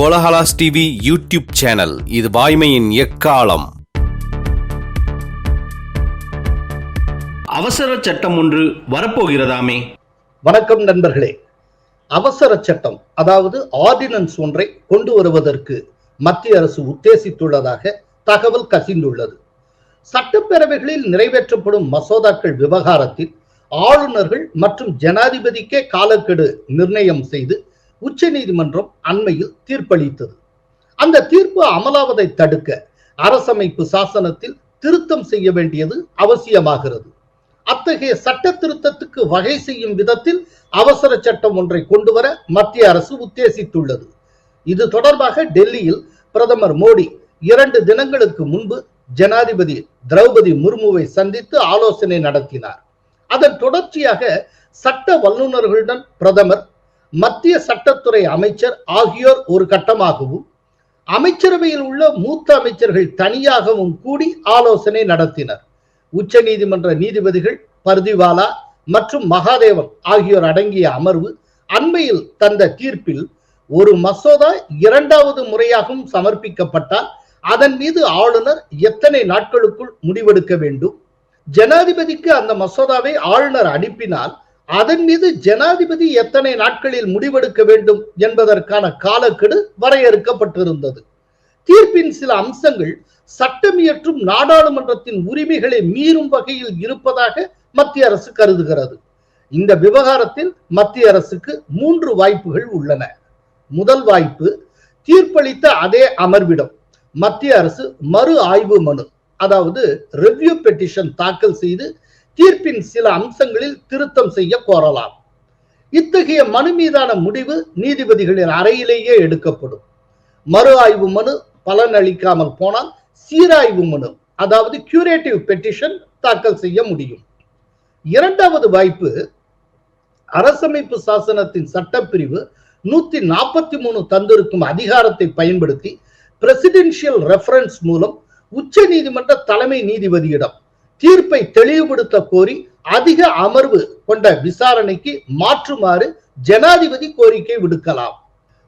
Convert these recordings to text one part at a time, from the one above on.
Kolahalas TV YouTube channel இது வாய்மையின் எக்காலம். அவசர சட்டம் ஒன்று வரப்போகிறதாமே. வணக்கம் நண்பர்களே. அவசர சட்டம் அதாவது ஆர்டினன்ஸ் ஒன்றை கொண்டு வருவதற்கு மத்திய அரசு உத்தேசித்துள்ளதாக தகவல் கசிந்துள்ளது. சட்டப்பேரவைகளில் நிறைவேற்றப்படும் மசோதாக்கள் விவகாரத்தில் ஆளுநர்கள் மற்றும் ஜனாதிபதிக்கே காலக்கெடு நிர்ணயம் செய்து உச்சநீதிமன்றம் அண்மையில் தீர்ப்பளித்தது. அந்த தீர்ப்பு அமலாவதை தடுக்க அரசமைப்பு சாசனத்தில் திருத்தம் செய்ய வேண்டியது அவசியமாகிறது. அத்தகைய சட்ட திருத்தத்துக்கு வகை செய்யும் விதத்தில் அவசர சட்டம் ஒன்றை கொண்டு வர மத்திய அரசு உத்தேசித்துள்ளது. இது தொடர்பாக டெல்லியில் பிரதமர் மோடி இரண்டு தினங்களுக்கு முன்பு ஜனாதிபதி திரௌபதி முர்முவை சந்தித்து ஆலோசனை நடத்தினார். அதன் தொடர்ச்சியாக சட்ட வல்லுநர்களுடன் பிரதமர் மத்திய சட்டத்துறை அமைச்சர் ஆகியோர் ஒரு கட்டமாகவும் அமைச்சரவையில் உள்ள மூத்த அமைச்சர்கள் தனியாகவும் கூடி ஆலோசனை நடத்தினர். உச்ச நீதிமன்ற நீதிபதிகள் பர்திவாலா மற்றும் மகாதேவன் ஆகியோர் அடங்கிய அமர்வு அண்மையில் தந்த தீர்ப்பில் ஒரு மசோதா இரண்டாவது முறையாகவும் சமர்ப்பிக்கப்பட்டால் அதன் மீது ஆளுநர் எத்தனை நாட்களுக்குள் முடிவெடுக்க வேண்டும்? ஜனாதிபதிக்கு அந்த மசோதாவை ஆளுநர் அனுப்பினால் அதன் மீது ஜனாதிபதி எத்தனை நாட்களில் முடிவெடுக்க வேண்டும் என்பதற்கான காலக்கெடு வரையறுக்கப்பட்டிருந்தது. தீர்ப்பின் சில அம்சங்கள் சட்டமியற்றும் நாடாளுமன்றத்தின் உரிமைகளை மீறும் வகையில் இருப்பதாக மத்திய அரசு கருதுகிறது. இந்த விவகாரத்தில் மத்திய அரசுக்கு மூன்று வாய்ப்புகள் உள்ளன. முதல் வாய்ப்பு தீர்ப்பளித்த அதே அமர்விடம் மத்திய அரசு மறு ஆய்வு மனு அதாவது ரிவ்யூ பெட்டிஷன் தாக்கல் செய்து தீர்ப்பின் சில அம்சங்களில் திருத்தம் செய்ய கோரலாம். இத்தகைய மனு மீதான முடிவு நீதிபதிகளின் அறையிலேயே எடுக்கப்படும். மறு ஆய்வு மனு பலன் அளிக்காமல் போனால் சீராய்வு மனு அதாவது கியூரேட்டிவ் பெட்டிஷன் தாக்கல் செய்ய முடியும். இரண்டாவது வாய்ப்பு அரசமைப்பு சாசனத்தின் சட்டப்பிரிவு நூத்தி நாற்பத்தி மூணு தந்திருக்கும் அதிகாரத்தை பயன்படுத்தி பிரசிடென்சியல் ரெஃபரன்ஸ் மூலம் உச்ச நீதிமன்ற தலைமை நீதிபதியிடம் தீர்ப்பை தெளிவுபடுத்த கோரி அதிக அமர்வு கொண்ட விசாரணைக்கு மாற்றுமாறு ஜனாதிபதி கோரிக்கை விடுக்கலாம்.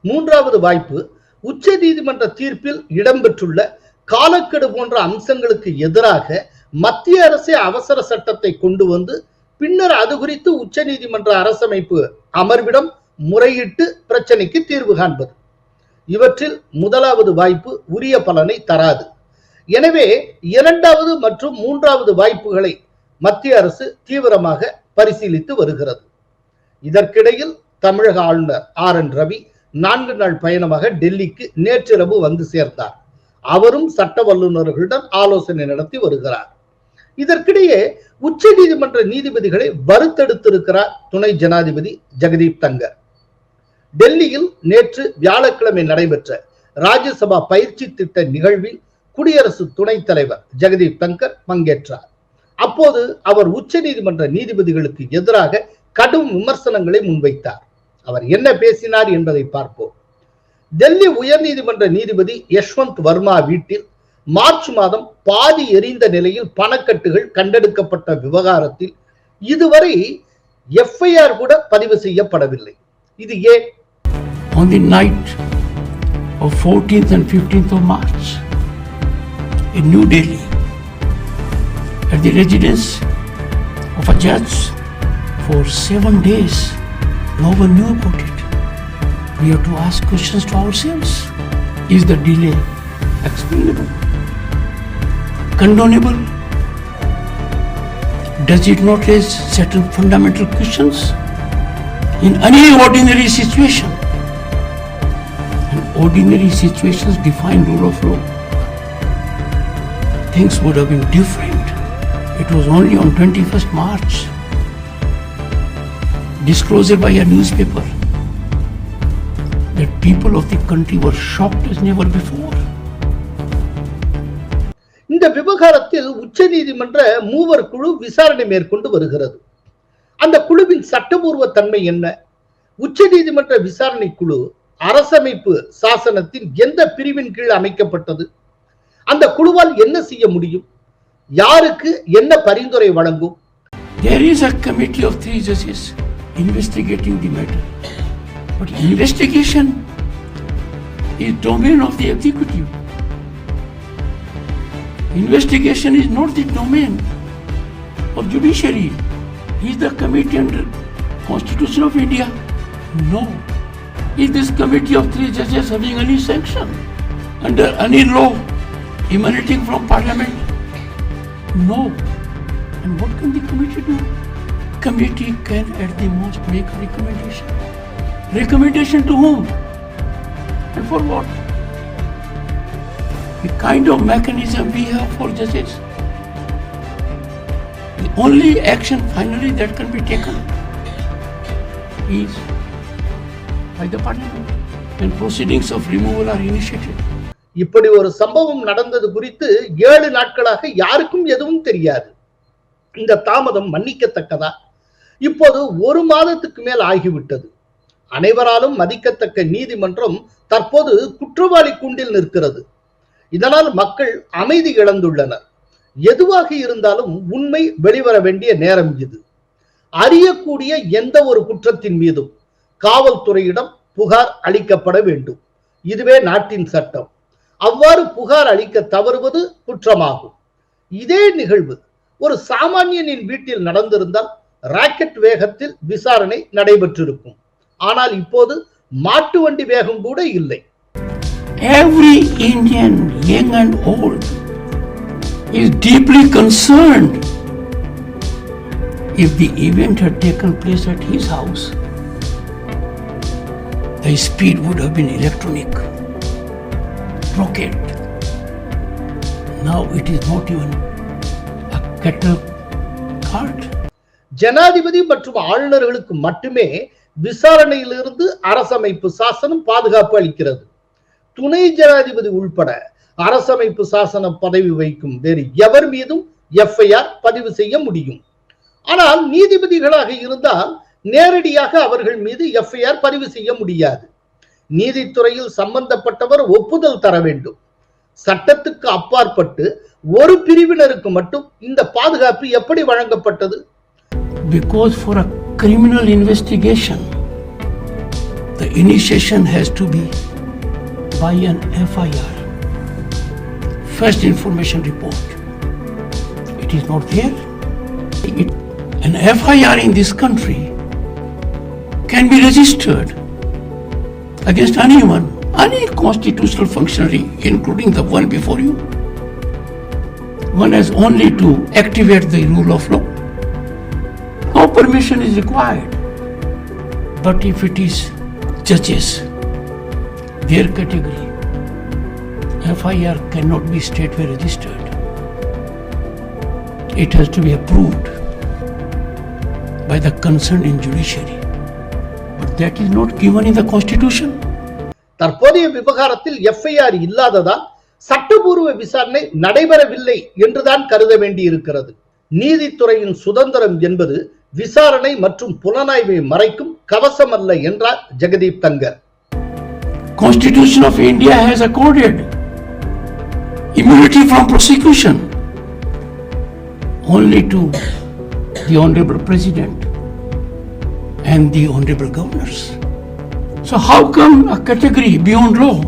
மூன்றாவது வாய்ப்பு உச்ச நீதிமன்ற தீர்ப்பில் இடம்பெற்றுள்ள காலக்கெடு போன்ற அம்சங்களுக்கு எதிராக மத்திய அரசே அவசர சட்டத்தை கொண்டு வந்து பின்னர் அது குறித்து உச்ச நீதிமன்ற அரசமைப்பு அமர்விடம் முறையிட்டு பிரச்சனைக்கு தீர்வு காண்பது. இவற்றில் முதலாவது வாய்ப்பு உரிய பலனை தராது. எனவே இரண்டாவது மற்றும் மூன்றாவது வாய்ப்புகளை மத்திய அரசு தீவிரமாக பரிசீலித்து வருகிறது. இதற்கிடையில் தமிழக ஆளுநர் ஆர் என் ரவி நான்கு நாள் பயணமாக டெல்லிக்கு நேற்றிரவு வந்து சேர்ந்தார். அவரும் சட்ட வல்லுநர்களுடன் ஆலோசனை நடத்தி வருகிறார். இதற்கிடையே உச்ச நீதிமன்ற நீதிபதிகளை வறுத்தெடுத்திருக்கிறார் துணை ஜனாதிபதி ஜெகதீப் தங்கர். டெல்லியில் நேற்று வியாழக்கிழமை நடைபெற்ற ராஜ்யசபா பயிற்சி திட்ட நிகழ்வில் குடியரசு துணைத் தலைவர் ஜெகதீப் தங்கர் பங்கேற்றார். அப்போது அவர் உச்ச நீதிமன்ற நீதிபதிகளுக்கு எதிராக கடும் விமர்சனங்களை முன்வைத்தார். அவர் என்ன பேசினார் என்பதை பார்ப்போம். டெல்லி உயர்நீதிமன்ற நீதிபதி யஷ்வந்த் வர்மா வீட்டில் மார்ச் மாதம் பாதி எரிந்த நிலையில் பணக்கட்டுகள் கண்டெடுக்கப்பட்ட விவகாரத்தில் இதுவரை எஃப்ஐஆர் கூட பதிவு செய்யப்படவில்லை. இது ஏன்? On the night of 14th and 15th of March. In New Delhi at the residence of a judge for seven days. No one knew about it. We have to ask questions to ourselves. Is the delay explainable? Condonable? Does it not raise certain fundamental questions? In any ordinary situation, in ordinary situations define rule of law. Things would have been different. It was only on 21st March, disclosed by a newspaper, that people of the country were shocked as never before. இந்த விவகாரத்தில் உச்ச நீதிமன்ற மூவர் குழு விசாரணை மேற்கொண்டு வருகிறது அந்த குழுவின் சட்டபூர்வ தன்மை என்ன உச்ச நீதிமன்ற விசாரணை குழு அரசமைப்பு சாசனத்தின் எந்த பிரிவின் கீழ் அமைக்கப்பட்டது அந்த குழுவால் என்ன செய்ய முடியும் யாருக்கு என்ன பரிந்துரை வழங்கும் There is a committee of three judges investigating the matter. But investigation is domain of the executive. Investigation is not the domain of judiciary. Is the committee under Constitution of India? No. Is this committee of three judges having any sanction under any law Emanating from parliament? No. And what can the committee do? Committee can at the most make recommendation. Recommendation to whom? And for what? The kind of mechanism we have for judges. The only action finally that can be taken is by the parliament when proceedings of removal are initiated. இப்படி ஒரு சம்பவம் நடந்தது குறித்து ஏழு நாட்களாக யாருக்கும் எதுவும் தெரியாது. இந்த தாமதம் மன்னிக்கத்தக்கதா? இப்போது ஒரு மாதத்துக்கு மேல் ஆகிவிட்டது. அனைவராலும் மதிக்கத்தக்க நீதிமன்றம் தற்போது குற்றவாளி கூண்டில் நிற்கிறது. இதனால் மக்கள் அமைதி இழந்துள்ளனர். எதுவாக இருந்தாலும் உண்மை வெளிவர வேண்டிய நேரம் இது. அறியக்கூடிய எந்த ஒரு குற்றத்தின் மீதும் காவல்துறையிடம் புகார் அளிக்கப்பட வேண்டும். இதுவே நாட்டின் சட்டம். அவ்வாறு புகார் அளிக்க தவறுவது குற்றமாகும் இதே நிகழ்வு ஒரு சாமானியனின் வீட்டில் நடந்திருந்தால் ராக்கெட் வேகத்தில் விசாரணை நடைபெற்றிருக்கும் ஆனால் இப்போது மாட்டு வண்டி வேகம் கூட இல்லை Every Indian, young and old, is deeply concerned if the event had taken place at his house. The speed would have been electronic, rocket. Now it is not even a cattle cart. ஜனாதிபதி மற்றும் ஆளுநர்களுக்கு மட்டுமே விசாரணையிலிருந்து அரசமைப்பு சாசனம் பாதுகாப்பு அளிக்கிறது துணை ஜனாதிபதி உள்பட அரசமைப்பு சாசனம் பதவி வகிக்கும் வேறு எவர் மீதும் எஃப்ஐஆர் பதிவு செய்ய முடியும் ஆனால் நீதிபதிகளாக இருந்தால் நேரடியாக அவர்கள் மீது எஃப்ஐஆர் பதிவு செய்ய முடியாது நீதித்துறையில் சம்பந்தப்பட்டவர் ஒப்புதல் தர வேண்டும் சட்டத்துக்கு அப்பாற்பட்டு ஒரு பிரிவினருக்கு மட்டும் இந்த பாதுகாப்பு எப்படி வழங்கப்பட்டது because for a criminal investigation the initiation has to be by an FIR first information report it is not there it an FIR in this country can be registered against anyone, any constitutional functionary, including the one before you. One has only to activate the rule of law. No permission is required. But if it is judges, their category, FIR cannot be straightway registered. It has to be approved by the concerned in judiciary. That is not given in the constitution. தற்போதைய விவகாரத்தில் FIR இல்லாததால் சட்டபூர்வ விசாரணை நடைபெறவில்லை என்றுதான் கருத வேண்டியிருக்கிறது நீதித்துறையின் சுதந்திரம் என்பது விசாரணை மற்றும் புலனாய்வை மறைக்கும் கவசம் அல்ல என்றார் Jagdeep Thangar Constitution of India has accorded immunity from prosecution only to the Honorable President and the Honorable Governors. So how come a category beyond law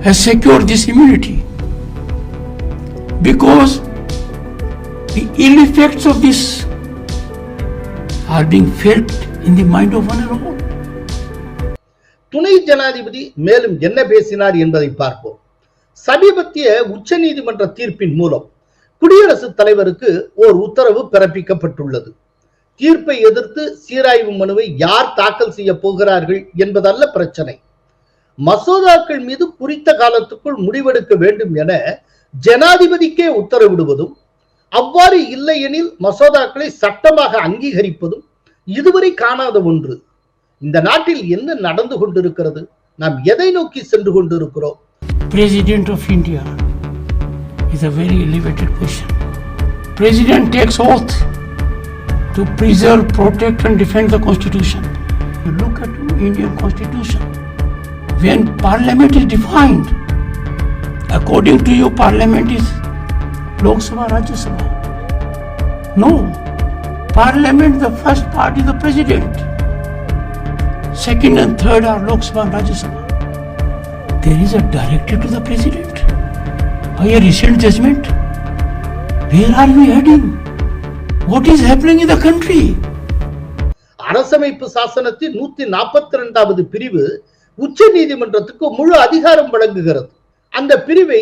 has secured this immunity? Because the ill effects of this are being felt in the mind of one and all. துணை ஜனாதிபதி மேலும் என்ன பேசினார் என்பதை பார்ப்போம் சமீபத்திய உச்சநீதிமன்ற தீர்ப்பின் மூலம் குடியரசுத் தலைவருக்கு ஓர் உத்தரவு பிறப்பிக்கப்பட்டுள்ளது தீர்ப்பை எதிர்த்து சீராய்வு மனுவை யார் தாக்கல் செய்ய போகிறார்கள் என்பதல்ல பிரச்சனை. மசோதாக்கள் மீது குறித்த காலத்துக்குள் முடிவெடுக்க வேண்டும் என ஜனாதிபதிக்கே உத்தரவிடுவதும் அவ்வாறு இல்லையெனில் மசோதாக்களை சட்டமாக அங்கீகரிப்பதும் இதுவரை காணாத ஒன்று. இந்த நாட்டில் என்ன நடந்து கொண்டிருக்கிறது? நாம் எதை நோக்கி சென்று கொண்டிருக்கிறோம்? President of India is a very elevated position president takes oath to preserve, protect and defend the constitution. You look at Indian constitution. When parliament is defined, according to you, parliament is Lok Sabha, Rajya Sabha. No. Parliament, the first part is the president. Second and third are Lok Sabha and Rajya Sabha. there is a directive to the president by a recent judgment. Where are we heading? What is happening in the country? அரசமைப்பு சாசனத்தின் நூத்தி நாற்பத்தி இரண்டாவது பிரிவு உச்ச நீதிமன்றத்துக்கு முழு அதிகாரம் வழங்குகிறது அந்த பிரிவை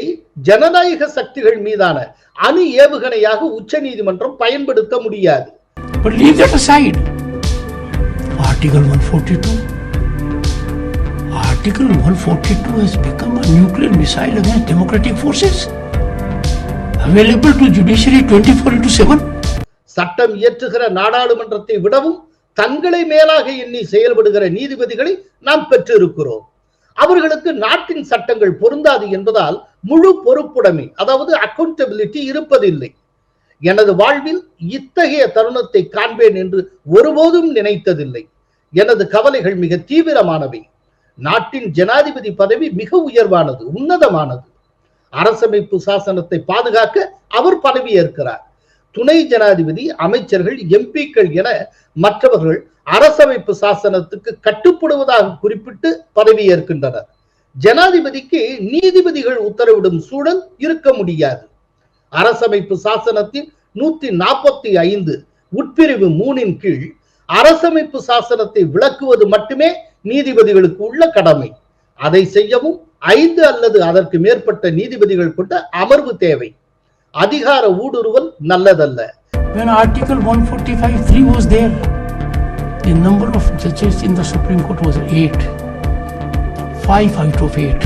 ஜனநாயக சக்திகள் மீதான அணு ஏவுகணையாக உச்ச நீதிமன்றம் பயன்படுத்த முடியாது. Article 142. Article 142 has become a nuclear missile against democratic forces. Available to judiciary 24 into 7. சட்டம் இயற்றுகிற நாடாளுமன்றத்தை விடவும் தங்களை மேலாக எண்ணி செயல்படுகிற நீதிபதிகளை நாம் பெற்றிருக்கிறோம். அவர்களுக்கு நாட்டின் சட்டங்கள் பொருந்தாது என்பதால் முழு பொறுப்புடைமை அதாவது அக்கௌண்டபிலிட்டி இருப்பதில்லை. எனது வாழ்வில் இத்தகைய தருணத்தை காண்பேன் என்று ஒருபோதும் நினைத்ததில்லை. எனது கவலைகள் மிக தீவிரமானவை. நாட்டின் ஜனாதிபதி பதவி மிக உயர்வானது உன்னதமானது. அரசமைப்பு சாசனத்தை பாதுகாக்க அவர் பதவியேற்கிறார். துணை ஜனாதிபதி அமைச்சர்கள் எம்பிக்கள் என மற்றவர்கள் அரசமைப்பு சாசனத்துக்கு கட்டுப்படுவதாக குறிப்பிட்டு பதவியேற்கின்றனர். ஜனாதிபதிக்கு நீதிபதிகள் உத்தரவிடும் சூழல் இருக்க முடியாது. அரசமைப்பு சாசனத்தின் நூத்தி நாற்பத்தி ஐந்து உட்பிரிவு மூணின் கீழ் அரசமைப்பு சாசனத்தை விளக்குவது மட்டுமே நீதிபதிகளுக்கு உள்ள கடமை. அதை செய்யவும் ஐந்து அல்லது அதற்கு மேற்பட்ட நீதிபதிகள் கொண்ட அமர்வு தேவை. அதிகார ஊடுருவல் நல்லதல்ல When Article 145.3 was there, the number of judges in the Supreme Court was 8. 5 out of 8.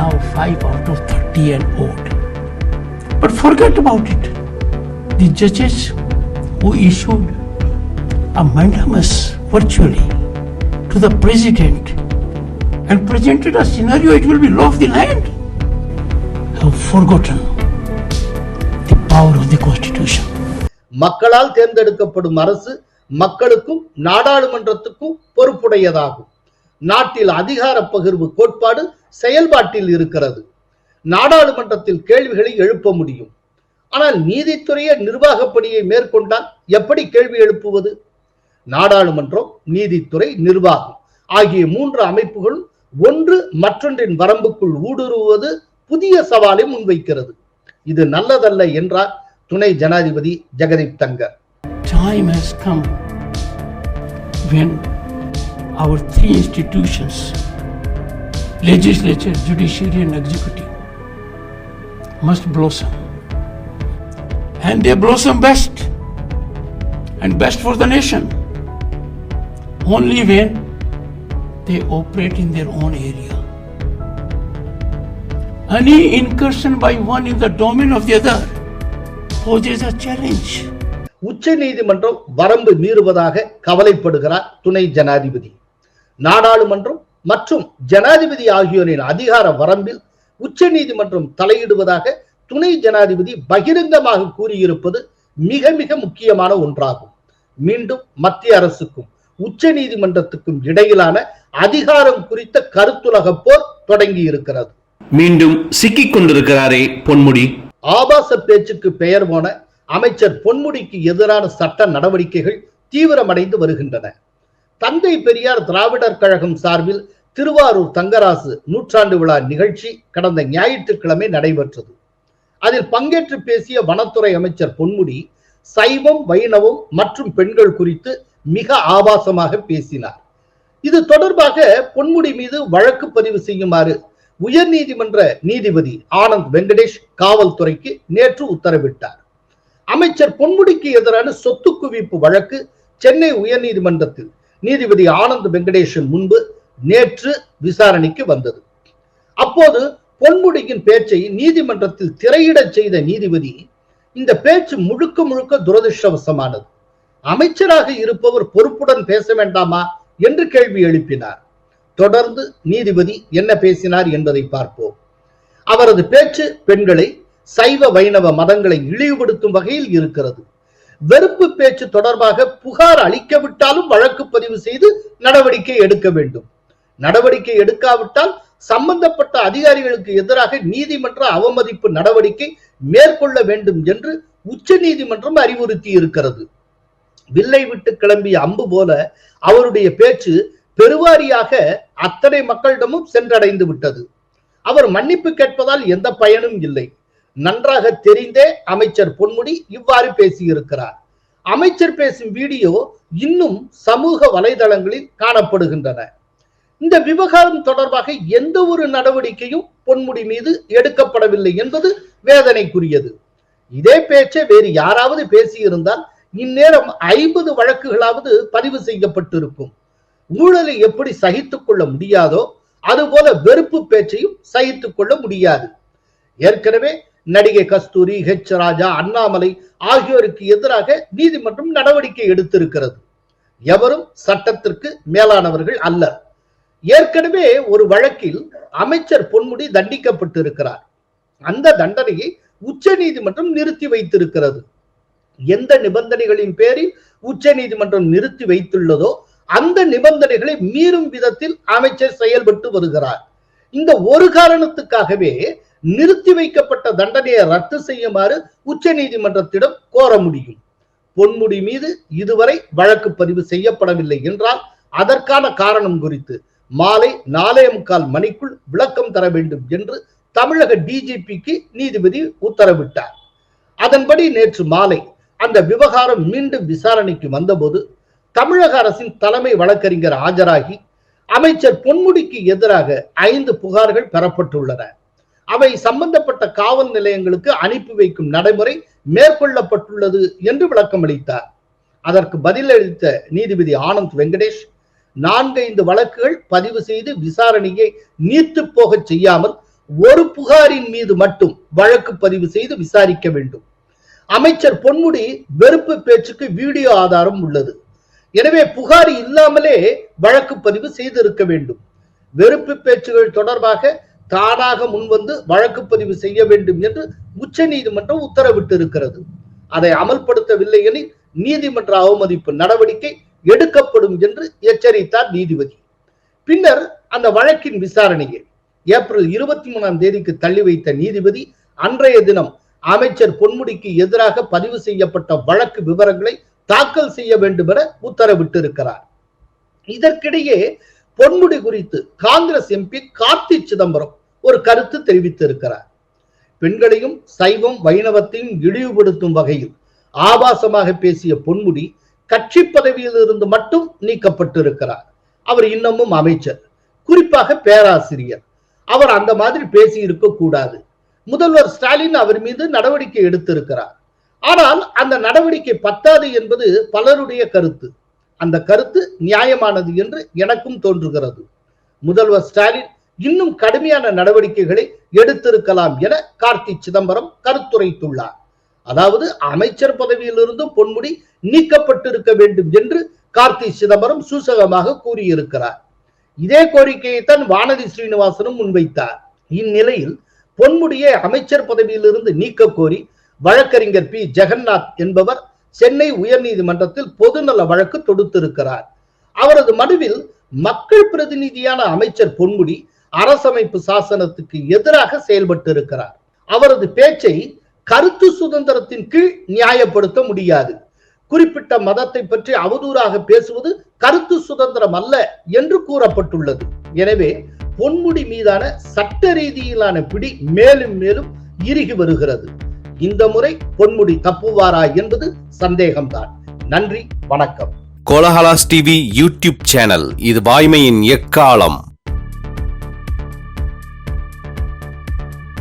Now 5 out of 30 and odd. But forget about it. The judges who issued a mandamus virtually to the president and presented a scenario it will be law of the land have Forgotten. The power of the constitution. மக்களால் தேர்ந்தெடுக்கப்படும் அரசு மக்களுக்கும் நாடாளுமன்றத்துக்கும் பொறுப்புடையதாகும். நாட்டில் அதிகார பகிர்வு கோட்பாடு செயல்பாட்டில் இருக்கிறது. நாடாளுமன்றத்தில் கேள்விகளை எழுப்ப முடியும். ஆனால் நீதித்துறையை நிர்வாகப்பணியை மேற்கொண்டால் எப்படி கேள்வி எழுப்புவது? நாடாளுமன்றம் நீதித்துறை நிர்வாகம் ஆகிய மூன்று அமைப்புகளும் ஒன்று மற்றொன்றின் வரம்புக்குள் ஊடுருவது புதிய சவாலை முன்வைக்கிறது இது நல்லதல்ல என்றார் துணை ஜனாதிபதி Jagdeep Thangar Time has come when our three institutions legislature, judiciary, and executive must blossom. And they blossom best and best for the nation only when they operate in their own area. Any incursion by one in the domain of the other poses a challenge. உச்ச நீதிமன்றம் வரம்பு மீறுவதாக கவலைப்படுகிறார் துணை ஜனாதிபதி. நாடாளுமன்றம் மற்றும் ஜனாதிபதி ஆகியோரின் அதிகார வரம்பில் உச்ச நீதிமன்றம் தலையிடுவதாக துணை ஜனாதிபதி பகிரங்கமாக கூறியிருப்பது மிக மிக முக்கியமான ஒன்றாகும். மீண்டும் மத்திய அரசுக்கும் உச்ச நீதிமன்றத்துக்கும் இடையிலான அதிகாரம் குறித்த கருத்துலக போர் தொடங்கி இருக்கிறது மீண்டும் சிக்கிக் கொண்டிருக்கிறாரே பொன்முடி. ஆபாச பேச்சுக்கு பெயர் போன அமைச்சர் பொன்முடிக்கு எதிரான சட்ட நடவடிக்கைகள் தீவிரமடைந்து வருகின்றன. தந்தை பெரியார் திராவிடர் கழகம் சார்பில் திருவாரூர் தங்கராசு நூற்றாண்டு விழா நிகழ்ச்சி கடந்த ஞாயிற்றுக்கிழமை நடைபெற்றது. அதில் பங்கேற்று பேசிய வனத்துறை அமைச்சர் பொன்முடி சைவம் வைணவம் மற்றும் பெண்கள் குறித்து மிக ஆபாசமாக பேசினார். இது தொடர்பாக பொன்முடி மீது வழக்கு பதிவு செய்யுமாறு உயர்நீதிமன்ற நீதிபதி ஆனந்த் வெங்கடேஷ் காவல்துறைக்கு நேற்று உத்தரவிட்டார். அமைச்சர் பொன்முடிக்கு எதிரான சொத்து குவிப்பு வழக்கு சென்னை உயர்நீதிமன்றத்தில் நீதிபதி ஆனந்த் வெங்கடேஷன் முன்பு நேற்று விசாரணைக்கு வந்தது. அப்போது பொன்முடியின் பேச்சை நீதிமன்றத்தில் திரையிடச் செய்த நீதிபதி இந்த பேச்சு முழுக்க முழுக்க துரதிருஷ்டவசமானது. அமைச்சராக இருப்பவர் பொறுப்புடன் பேச வேண்டாமா என்று கேள்வி எழுப்பினார். தொடர்ந்து நீதிபதி என்ன பேசினார் என்பதை பார்ப்போம். அவரது பேச்சு பெண்களை சைவ வைணவ மதங்களை இழிவுபடுத்தும் வகையில் இருக்கிறது. வெறுப்பு பேச்சு தொடர்பாக புகார் அளிக்கவிட்டாலும் வழக்கு பதிவு செய்து நடவடிக்கை எடுக்க வேண்டும். நடவடிக்கை எடுக்காவிட்டால் சம்பந்தப்பட்ட அதிகாரிகளுக்கு எதிராக நீதிமன்ற அவமதிப்பு நடவடிக்கை மேற்கொள்ள வேண்டும் என்று உச்ச நீதிமன்றம் அறிவுறுத்தி இருக்கிறது வில்லை விட்டு கிளம்பிய அம்பு போல அவருடைய பேச்சு பெருவாரியாக அத்தனை மக்களிடமும் சென்றடைந்து விட்டது. அவர் மன்னிப்பு கேட்பதால் எந்த பயனும் இல்லை. நன்றாக தெரிந்தே அமைச்சர் பொன்முடி இவ்வாறு பேசியிருக்கிறார். அமைச்சர் பேசும் வீடியோ இன்னும் சமூக வலைதளங்களில் காணப்படுகின்றன. இந்த விவகாரம் தொடர்பாக எந்த ஒரு நடவடிக்கையும் பொன்முடி மீது எடுக்கப்படவில்லை என்பது வேதனைக்குரியது. இதே பேச்சை வேறு யாராவது பேசியிருந்தால் இந்நேரம் ஐம்பது வழக்குகளாவது பதிவு செய்யப்பட்டிருக்கும். ஊழலை எப்படி சகித்துக் கொள்ள முடியாதோ அதுபோல வெறுப்பு பேச்சையும் சகித்துக் கொள்ள முடியாது. ஏற்கனவே நடிகை கஸ்தூரி ஹெச் ராஜா அண்ணாமலை ஆகியோருக்கு எதிராக நீதிமன்றம் நடவடிக்கை எடுத்திருக்கிறது. எவரும் சட்டத்திற்கு மேலானவர்கள் அல்ல. ஏற்கனவே ஒரு வழக்கில் அமைச்சர் பொன்முடி தண்டிக்கப்பட்டிருக்கிறார். அந்த தண்டனையை உச்ச நீதிமன்றம் நிறுத்தி வைத்திருக்கிறது. எந்த நிபந்தனைகளின் பேரில் உச்ச நீதிமன்றம் நிறுத்தி வைத்துள்ளதோ அந்த நிபந்தனைகளை மீறும் விதத்தில் அமைச்சர் செயல்பட்டு வருகிறார். இந்த ஒரு காரணத்துக்காகவே நிறுத்தி வைக்கப்பட்ட தண்டனையை ரத்து செய்யுமாறு உச்ச நீதிமன்றத்திடம் கோர முடியும். பொன்முடி மீது இதுவரை வழக்கு பதிவு செய்யப்படவில்லை என்றால் அதற்கான காரணம் குறித்து மாலை நாலே முக்கால் மணிக்குள் விளக்கம் தர வேண்டும் என்று தமிழக டிஜிபிக்கு நீதிபதி உத்தரவிட்டார். அதன்படி நேற்று மாலை அந்த விவகாரம் மீண்டும் விசாரணைக்கு வந்தபோது தமிழக அரசின் தலைமை வழக்கறிஞர் ஆஜராகி அமைச்சர் பொன்முடிக்கு எதிராக ஐந்து புகார்கள் பெறப்பட்டுள்ளன. அவை சம்பந்தப்பட்ட காவல் நிலையங்களுக்கு அனுப்பி வைக்கும் நடைமுறை மேற்கொள்ளப்பட்டுள்ளது என்று விளக்கம் அளித்தார் அதற்கு பதிலளித்த நீதிபதி ஆனந்த் வெங்கடேஷ் நான்கைந்து வழக்குகள் பதிவு செய்து விசாரணையை நீத்து போகச் செய்யாமல் ஒரு புகாரின் மீது மட்டும் வழக்கு பதிவு செய்து விசாரிக்க வேண்டும். அமைச்சர் பொன்முடி வெறுப்பு பேச்சுக்கு வீடியோ ஆதாரம் உள்ளது. எனவே புகார் இல்லாமலே வழக்கு பதிவு செய்திருக்க வேண்டும். வெறுப்பு பேச்சுகள் தொடர்பாக தானாக முன்வந்து வழக்கு பதிவு செய்ய வேண்டும் என்று உச்ச நீதிமன்றம் உத்தரவிட்டிருக்கிறது. அதை அமல்படுத்தவில்லை எனில் நீதிமன்ற அவமதிப்பு நடவடிக்கை எடுக்கப்படும் என்று எச்சரித்தார் நீதிபதி. பின்னர் அந்த வழக்கின் விசாரணையை ஏப்ரல் இருபத்தி மூணாம் தேதிக்கு தள்ளி வைத்த நீதிபதி அன்றைய தினம் அமைச்சர் பொன்முடிக்கு எதிராக பதிவு செய்யப்பட்ட வழக்கு விவரங்களை தாக்கல் செய்ய வேண்டும் என உத்தரவிட்டிருக்கிறார். இதற்கிடையே பொன்முடி குறித்து காங்கிரஸ் எம்பி கார்த்தி சிதம்பரம் ஒரு கருத்து தெரிவித்திருக்கிறார். பெண்களையும் சைவம் வைணவத்தையும் இழிவுபடுத்தும் வகையில் ஆபாசமாக பேசிய பொன்முடி கட்சி பதவியில் இருந்து மட்டும் நீக்கப்பட்டிருக்கிறார். அவர் இன்னமும் அமைச்சர் குறிப்பாக பேராசிரியர். அவர் அந்த மாதிரி பேசி இருக்க கூடாது. முதல்வர் ஸ்டாலின் அவர் மீது நடவடிக்கை எடுத்திருக்கிறார். ஆனால் அந்த நடவடிக்கை பத்தாது என்பது பலருடைய கருத்து. அந்த கருத்து நியாயமானது என்று எனக்கும் தோன்றுகிறது. முதல்வர் ஸ்டாலின் இன்னும் கடுமையான நடவடிக்கைகளை எடுத்திருக்கலாம் என கார்த்தி சிதம்பரம் கருத்துரைத்துள்ளார். அதாவது அமைச்சர் பதவியிலிருந்து பொன்முடி நீக்கப்பட்டிருக்க வேண்டும் என்று கார்த்தி சிதம்பரம் சூசகமாக கூறியிருக்கிறார். இதே கோரிக்கையை தான் வானதி ஸ்ரீனிவாசனும் முன்வைத்தார். இந்நிலையில் பொன்முடியை அமைச்சர் பதவியிலிருந்து நீக்க கோரி வழக்கறிஞர் பி. ஜெகநாத் என்பவர் சென்னை உயர்நீதிமன்றத்தில் பொதுநல வழக்கு தொடுத்திருக்கிறார். அவரது மனுவில் மக்கள் பிரதிநிதியான அமைச்சர் பொன்முடி அரசமைப்பு சாசனத்துக்கு எதிராக செயல்பட்டு இருக்கிறார் அவரது பேச்சை கருத்து சுதந்திரத்தின் கீழ் நியாயப்படுத்த முடியாது. குறிப்பிட்ட மதத்தை பற்றி அவதூறாக பேசுவது கருத்து சுதந்திரம் அல்ல என்று கூறப்பட்டுள்ளது. எனவே பொன்முடி மீதான சட்ட ரீதியிலான பிடி மேலும் மேலும் இறுகி வருகிறது. இந்த முறை பொன்முடி தப்புவாரா என்பது சந்தேகம்தான். நன்றி வணக்கம். கோலஹலாஸ் டிவி யூடியூப் சேனல் இது வாய்மையின் எக்காலம்.